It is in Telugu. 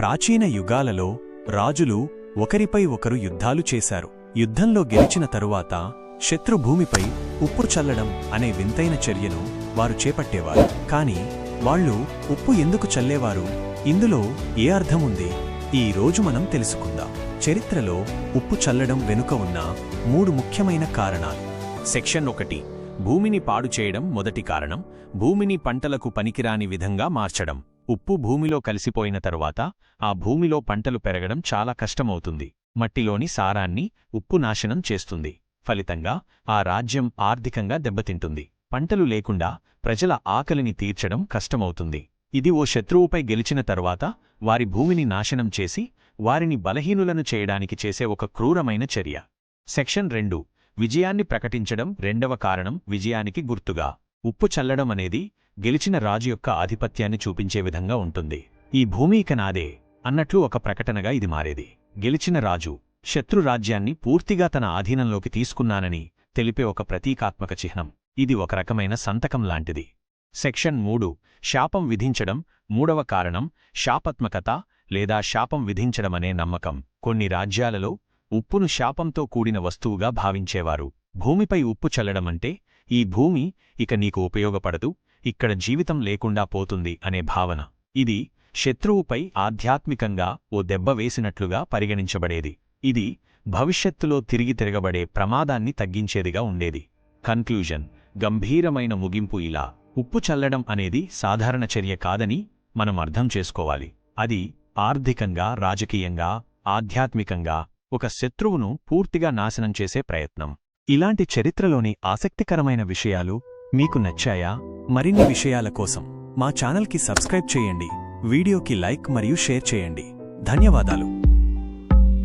ప్రాచీన యుగాలలో రాజులు ఒకరిపై ఒకరు యుద్ధాలు చేశారు. యుద్ధంలో గెలిచిన తరువాత శత్రుభూమిపై ఉప్పు చల్లడం అనే వింతైన చర్యను వారు చేపట్టేవారు. కాని వాళ్ళు ఉప్పు ఎందుకు చల్లేవారు? ఇందులో ఏ అర్థముంది ఈ రోజు మనం తెలుసుకుందాం. చరిత్రలో ఉప్పు చల్లడం వెనుక ఉన్న మూడు ముఖ్యమైన కారణాలు. సెక్షన్ ఒకటి. భూమిని పాడు చేయడం మొదటి కారణం. భూమిని పంటలకు పనికిరాని విధంగా మార్చడం. ఉప్పు భూమిలో కలిసిపోయిన తరువాత ఆ భూమిలో పంటలు పెరగడం చాలా కష్టమవుతుంది. మట్టిలోని సారాన్ని ఉప్పు నాశనం చేస్తుంది. ఫలితంగా ఆ రాజ్యం ఆర్థికంగా దెబ్బతింటుంది. పంటలు లేకుండా ప్రజల ఆకలిని తీర్చడం కష్టమవుతుంది. ఇది ఓ శత్రువుపై గెలిచిన తరువాత వారి భూమిని నాశనం చేసి వారిని బలహీనులను చేయడానికి చేసే ఒక క్రూరమైన చర్య. సెక్షన్ రెండు. విజయాన్ని ప్రకటించడం రెండవ కారణం విజయానికి గుర్తుగా. ఉప్పు చల్లడం అనేది గెలిచిన రాజు యొక్క ఆధిపత్యాన్ని చూపించే విధంగా ఉంటుంది. ఈ భూమి ఇక నాదే అన్నట్లు ఒక ప్రకటనగా ఇది మారేది. గెలిచిన రాజు శత్రు రాజ్యాన్ని పూర్తిగా తన ఆధీనంలోకి తీసుకున్నానని తెలిపే ఒక ప్రతీకాత్మక చిహ్నం. ఇది ఒక రకమైన సంతకం లాంటిది. సెక్షన్ మూడు. శాపం విధించడం మూడవ కారణం శాపత్మకత లేదా శాపం విధించడమనే నమ్మకం. కొన్ని రాజ్యాలలో ఉప్పును శాపంతో కూడిన వస్తువుగా భావించేవారు. భూమిపై ఉప్పు చల్లడమంటే ఈ భూమి ఇక నీకు ఉపయోగపడదు ఇక్కడ జీవితం లేకుండా పోతుంది అనే భావన. ఇది శత్రువుపై ఆధ్యాత్మికంగా ఓ దెబ్బ వేసినట్లుగా పరిగణించబడేది. ఇది భవిష్యత్తులో తిరిగి తిరగబడే ప్రమాదాన్ని తగ్గించేదిగా ఉండేది. కన్క్లూజన్ గంభీరమైన ముగింపు ఇలా. ఉప్పు చల్లడం అనేది సాధారణ చర్య కాదని మనం అర్థం చేసుకోవాలి. అది ఆర్థికంగా రాజకీయంగా ఆధ్యాత్మికంగా ఒక శత్రువును పూర్తిగా నాశనం చేసే ప్రయత్నం. ఇలాంటి చరిత్రలోని ఆసక్తికరమైన విషయాలు మీకు నచ్చాయా? మరిన్ని విషయాల కోసం మా ఛానల్కి సబ్స్క్రైబ్ చేయండి వీడియోకి లైక్ మరియు షేర్ చేయండి. ధన్యవాదాలు.